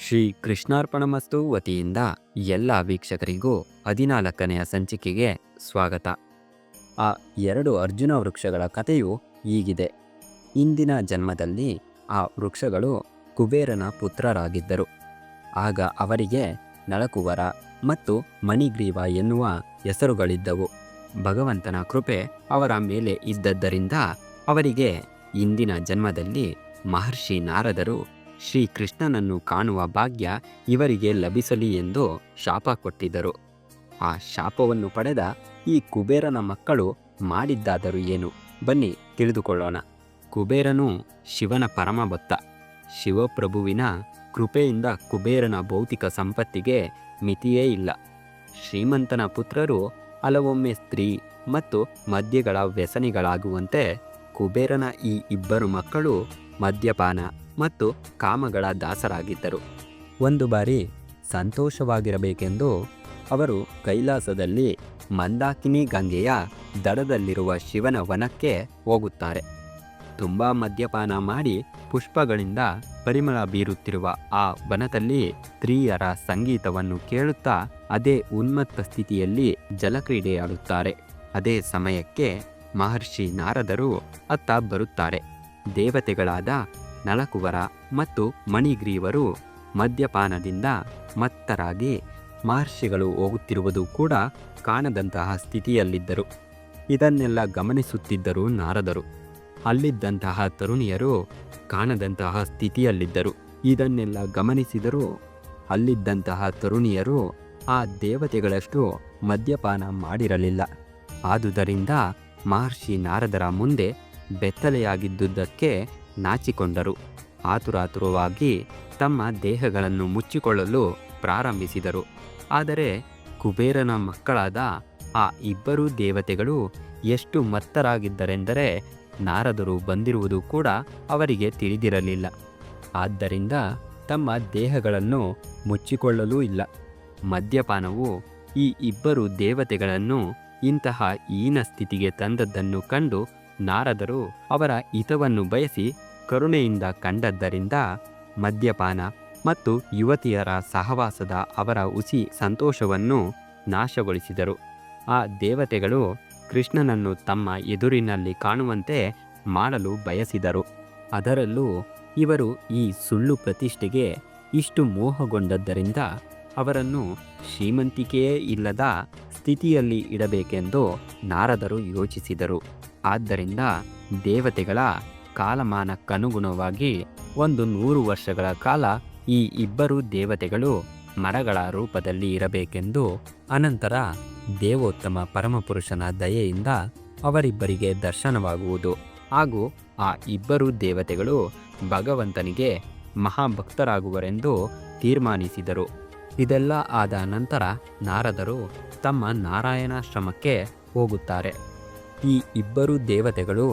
ಶ್ರೀ ಕೃಷ್ಣಾರ್ಪಣಮಸ್ತು ವತಿಯಿಂದ ಎಲ್ಲ ವೀಕ್ಷಕರಿಗೂ ಹದಿನಾಲ್ಕನೆಯ ಸಂಚಿಕೆಗೆ ಸ್ವಾಗತ. ಆ ಎರಡು ಅರ್ಜುನ ವೃಕ್ಷಗಳ ಕಥೆಯು ಈಗಿದೆ ಇಂದಿನ ಜನ್ಮದಲ್ಲಿ ಆ ವೃಕ್ಷಗಳು ಕುಬೇರನ ಪುತ್ರರಾಗಿದ್ದರು. ಆಗ ಅವರಿಗೆ ನಳಕುವರ ಮತ್ತು ಮಣಿಗ್ರೀವ ಎನ್ನುವ ಹೆಸರುಗಳಿದ್ದವು. ಭಗವಂತನ ಕೃಪೆ ಅವರ ಮೇಲೆ ಇದ್ದದ್ದರಿಂದ ಅವರಿಗೆ ಇಂದಿನ ಜನ್ಮದಲ್ಲಿ ಮಹರ್ಷಿ ನಾರದರು ಶ್ರೀಕೃಷ್ಣನನ್ನು ಕಾಣುವ ಭಾಗ್ಯ ಇವರಿಗೆ ಲಭಿಸಲಿ ಎಂದು ಶಾಪ ಕೊಟ್ಟಿದ್ದರು. ಆ ಶಾಪವನ್ನು ಪಡೆದ ಈ ಕುಬೇರನ ಮಕ್ಕಳು ಮಾಡಿದ್ದಾದರೂ ಏನು? ಬನ್ನಿ, ತಿಳಿದುಕೊಳ್ಳೋಣ. ಕುಬೇರನು ಶಿವನ ಪರಮ ಭಕ್ತ ಶಿವಪ್ರಭುವಿನ ಕೃಪೆಯಿಂದ ಕುಬೇರನ ಭೌತಿಕ ಸಂಪತ್ತಿಗೆ ಮಿತಿಯೇ ಇಲ್ಲ. ಶ್ರೀಮಂತನ ಪುತ್ರರು ಹಲವೊಮ್ಮೆ ಸ್ತ್ರೀ ಮತ್ತು ಮದ್ಯಗಳ ವ್ಯಸನಿಗಳಾಗುವಂತೆ ಕುಬೇರನ ಈ ಇಬ್ಬರು ಮಕ್ಕಳು ಮದ್ಯಪಾನ. ಮತ್ತು ಕಾಮಗಳ ದಾಸರಾಗಿದ್ದರು. ಒಂದು ಬಾರಿ ಸಂತೋಷವಾಗಿರಬೇಕೆಂದು ಅವರು ಕೈಲಾಸದಲ್ಲಿ ಮಂದಾಕಿನಿ ಗಂಗೆಯ ದಡದಲ್ಲಿರುವ ಶಿವನ ವನಕ್ಕೆ ಹೋಗುತ್ತಾರೆ. ತುಂಬ ಮದ್ಯಪಾನ ಮಾಡಿ ಪುಷ್ಪಗಳಿಂದ ಪರಿಮಳ ಬೀರುತ್ತಿರುವ ಆ ವನದಲ್ಲಿ ಸ್ತ್ರೀಯರ ಸಂಗೀತವನ್ನು ಕೇಳುತ್ತಾ ಅದೇ ಉನ್ಮತ್ತ ಸ್ಥಿತಿಯಲ್ಲಿ ಜಲಕ್ರೀಡೆಯಾಡುತ್ತಾರೆ. ಅದೇ ಸಮಯಕ್ಕೆ ಮಹರ್ಷಿ ನಾರದರು ಅತ್ತ ಬರುತ್ತಾರೆ. ದೇವತೆಗಳಾದ ನಲಕುವರ ಮತ್ತು ಮಣಿಗ್ರೀವರು ಮದ್ಯಪಾನದಿಂದ ಮತ್ತರಾಗಿ ಮಹರ್ಷಿಗಳು ಹೋಗುತ್ತಿರುವುದು ಕೂಡ ಕಾಣದಂತಹ ಸ್ಥಿತಿಯಲ್ಲಿದ್ದರು. ಇದನ್ನೆಲ್ಲ ಗಮನಿಸುತ್ತಿದ್ದರು ನಾರದರು. ಅಲ್ಲಿದ್ದಂತಹ ತರುಣಿಯರು ಕಾಣದಂತಹ ಸ್ಥಿತಿಯಲ್ಲಿದ್ದರು. ಇದನ್ನೆಲ್ಲ ಗಮನಿಸಿದರೂ ಅಲ್ಲಿದ್ದಂತಹ ತರುಣಿಯರು ಆ ದೇವತೆಗಳಷ್ಟು ಮದ್ಯಪಾನ ಮಾಡಿರಲಿಲ್ಲ. ಆದುದರಿಂದ ಮಹರ್ಷಿ ನಾರದರ ಮುಂದೆ ಬೆತ್ತಲೆಯಾಗಿದ್ದುದಕ್ಕೆ ನಾಚಿಕೊಂಡರು. ಆತುರಾತುರವಾಗಿ ತಮ್ಮ ದೇಹಗಳನ್ನು ಮುಚ್ಚಿಕೊಳ್ಳಲು ಪ್ರಾರಂಭಿಸಿದರು. ಆದರೆ ಕುಬೇರನ ಮಕ್ಕಳಾದ ಆ ಇಬ್ಬರು ದೇವತೆಗಳು ಎಷ್ಟು ಮತ್ತರಾಗಿದ್ದರೆಂದರೆ ನಾರದರು ಬಂದಿರುವುದು ಕೂಡ ಅವರಿಗೆ ತಿಳಿದಿರಲಿಲ್ಲ. ಆದ್ದರಿಂದ ತಮ್ಮ ದೇಹಗಳನ್ನು ಮುಚ್ಚಿಕೊಳ್ಳಲೂ ಇಲ್ಲ. ಮದ್ಯಪಾನವು ಈ ಇಬ್ಬರು ದೇವತೆಗಳನ್ನು ಇಂತಹ ಹೀನ ಸ್ಥಿತಿಗೆ ತಂದದ್ದನ್ನು ಕಂಡು ನಾರದರು ಅವರ ಹಿತವನ್ನು ಬಯಸಿ ಕರುಣೆಯಿಂದ ಕಂಡದ್ದರಿಂದ ಮದ್ಯಪಾನ ಮತ್ತು ಯುವತಿಯರ ಸಹವಾಸದ ಅವರ ಉಸಿ ಸಂತೋಷವನ್ನು ನಾಶಗೊಳಿಸಿದರು. ಆ ದೇವತೆಗಳು ಕೃಷ್ಣನನ್ನು ತಮ್ಮ ಎದುರಿನಲ್ಲಿ ಕಾಣುವಂತೆ ಮಾಡಲು ಬಯಸಿದರು. ಅದರಲ್ಲೂ ಇವರು ಈ ಸುಳ್ಳು ಪ್ರತಿಷ್ಠೆಗೆ ಇಷ್ಟು ಮೋಹಗೊಂಡದ್ದರಿಂದ ಅವರನ್ನು ಶ್ರೀಮಂತಿಕೆಯೇ ಇಲ್ಲದ ಸ್ಥಿತಿಯಲ್ಲಿ ಇಡಬೇಕೆಂದು ನಾರದರು ಯೋಚಿಸಿದರು. ಆದ್ದರಿಂದ ದೇವತೆಗಳ ಕಾಲಮಾನಕ್ಕನುಗುಣವಾಗಿ ಒಂದು ನೂರು ವರ್ಷಗಳ ಕಾಲ ಈ ಇಬ್ಬರು ದೇವತೆಗಳು ಮರಗಳ ರೂಪದಲ್ಲಿ ಇರಬೇಕೆಂದು ಅನಂತರ ದೇವೋತ್ತಮ ಪರಮಪುರುಷನ ದಯೆಯಿಂದ ಅವರಿಬ್ಬರಿಗೆ ದರ್ಶನವಾಗುವುದು. ಹಾಗೂ ಆ ಇಬ್ಬರು ದೇವತೆಗಳು ಭಗವಂತನಿಗೆ ಮಹಾಭಕ್ತರಾಗುವರೆಂದು ತೀರ್ಮಾನಿಸಿದರು. ಇದೆಲ್ಲ ಆದ ನಂತರ ನಾರದರು ತಮ್ಮ ನಾರಾಯಣಾಶ್ರಮಕ್ಕೆ ಹೋಗುತ್ತಾರೆ. ಈ ಇಬ್ಬರು ದೇವತೆಗಳು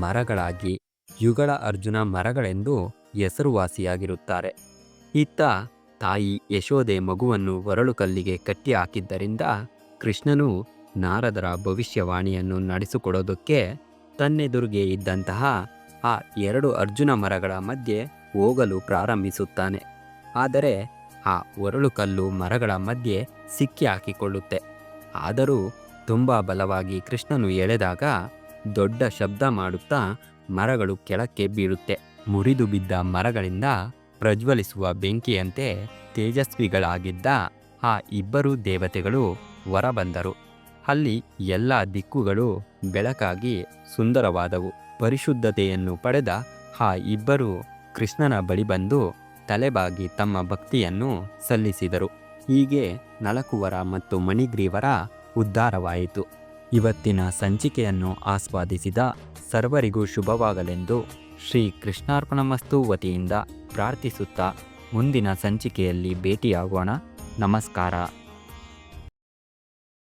ಮರಗಳಾಗಿ ಯುಗಳ ಅರ್ಜುನ ಮರಗಳೆಂದು ಹೆಸರುವಾಸಿಯಾಗಿರುತ್ತಾರೆ. ಇತ್ತ ತಾಯಿ ಯಶೋದೆ ಮಗುವನ್ನು ಒರಳು ಕಲ್ಲಿಗೆ ಕಟ್ಟಿ ಹಾಕಿದ್ದರಿಂದ ಕೃಷ್ಣನು ನಾರದರ ಭವಿಷ್ಯವಾಣಿಯನ್ನು ನಡೆಸಿಕೊಡೋದಕ್ಕೆ ತನ್ನೆದುರಿಗೆ ಇದ್ದಂತಹ ಆ ಎರಡು ಅರ್ಜುನ ಮರಗಳ ಮಧ್ಯೆ ಹೋಗಲು ಪ್ರಾರಂಭಿಸುತ್ತಾನೆ. ಆದರೆ ಆ ಒರಳು ಕಲ್ಲು ಮರಗಳ ಮಧ್ಯೆ ಸಿಕ್ಕಿ ಹಾಕಿಕೊಳ್ಳುತ್ತೆ. ಆದರೂ ತುಂಬ ಬಲವಾಗಿ ಕೃಷ್ಣನು ಎಳೆದಾಗ ದೊಡ್ಡ ಶಬ್ದ ಮಾಡುತ್ತಾ ಮರಗಳು ಕೆಳಕ್ಕೆ ಬೀಳುತ್ತೆ. ಮುರಿದು ಬಿದ್ದ ಮರಗಳಿಂದ ಪ್ರಜ್ವಲಿಸುವ ಬೆಂಕಿಯಂತೆ ತೇಜಸ್ವಿಗಳಾಗಿದ್ದ ಆ ಇಬ್ಬರು ದೇವತೆಗಳು ಹೊರಬಂದರು. ಅಲ್ಲಿ ಎಲ್ಲ ದಿಕ್ಕುಗಳು ಬೆಳಕಾಗಿ ಸುಂದರವಾದವು. ಪರಿಶುದ್ಧತೆಯನ್ನು ಪಡೆದ ಆ ಇಬ್ಬರು ಕೃಷ್ಣನ ಬಳಿ ಬಂದು ತಲೆಬಾಗಿ ತಮ್ಮ ಭಕ್ತಿಯನ್ನು ಸಲ್ಲಿಸಿದರು. ಹೀಗೆ ನಲಕುವರ ಮತ್ತು ಮಣಿಗ್ರೀವರ ಉದ್ಧಾರವಾಯಿತು. ಇವತ್ತಿನ ಸಂಚಿಕೆಯನ್ನು ಆಸ್ವಾದಿಸಿದ ಸರ್ವರಿಗೂ ಶುಭವಾಗಲೆಂದು ಶ್ರೀ ಕೃಷ್ಣಾರ್ಪಣಮಸ್ತು ವತಿಯಿಂದ ಪ್ರಾರ್ಥಿಸುತ್ತಾ ಮುಂದಿನ ಸಂಚಿಕೆಯಲ್ಲಿ ಭೇಟಿಯಾಗೋಣ. ನಮಸ್ಕಾರ.